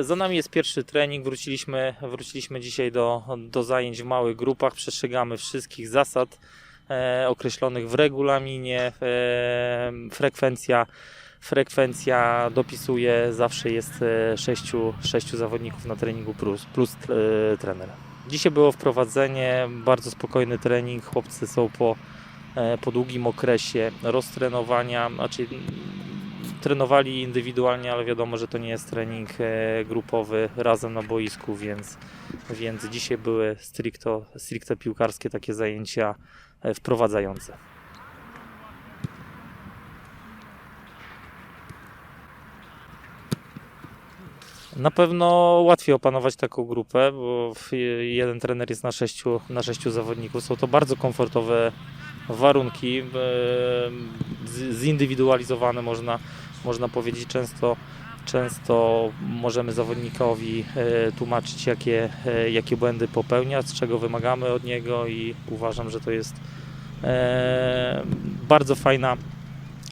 Za nami jest pierwszy trening. Wróciliśmy, wróciliśmy dzisiaj do, do zajęć w małych grupach. Przestrzegamy wszystkich zasad e, określonych w regulaminie. E, frekwencja, frekwencja dopisuje, zawsze jest e, sześciu, sześciu zawodników na treningu plus, plus e, trener. Dzisiaj było wprowadzenie, bardzo spokojny trening. Chłopcy są po, e, po długim okresie roztrenowania, znaczy trenowali indywidualnie, ale wiadomo, że to nie jest trening e, grupowy razem na boisku, więc, więc dzisiaj były stricto, stricte piłkarskie takie zajęcia e, wprowadzające. Na pewno łatwiej opanować taką grupę, bo w- jeden trener jest na sześciu, na sześciu zawodników. Są to bardzo komfortowe warunki, e, zindywidualizowane można, można powiedzieć. Często, często możemy zawodnikowi e, tłumaczyć, jakie, e, jakie błędy popełnia, z czego wymagamy od niego i uważam, że to jest bardzo fajna,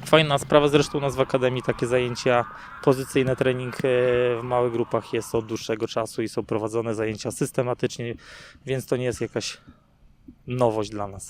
fajna sprawa. Zresztą u nas w Akademii takie zajęcia, pozycyjny trening w małych grupach jest od dłuższego czasu i są prowadzone zajęcia systematycznie, więc to nie jest jakaś nowość dla nas.